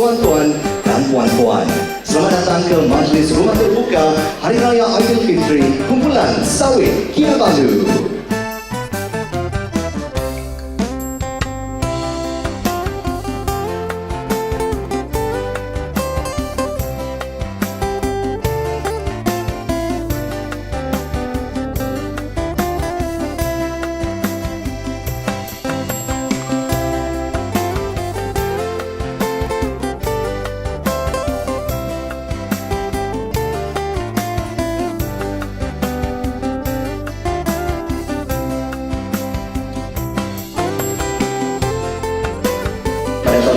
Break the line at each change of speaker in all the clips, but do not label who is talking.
Tuan-tuan dan puan-puan, selamat datang ke majlis rumah terbuka Hari Raya Aidilfitri kumpulan Sawit Kinabalu.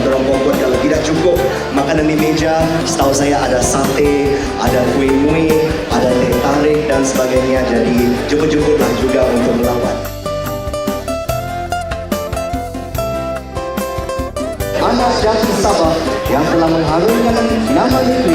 Tuan-tuan puan kalau tidak cukup. Makanan di meja setahu saya ada sate ada kuih muih ada teh tarik dan sebagainya. Jadi cukup-cukuplah juga untuk melawat. Anak jati Sabah yang telah mengharumkan nama negeri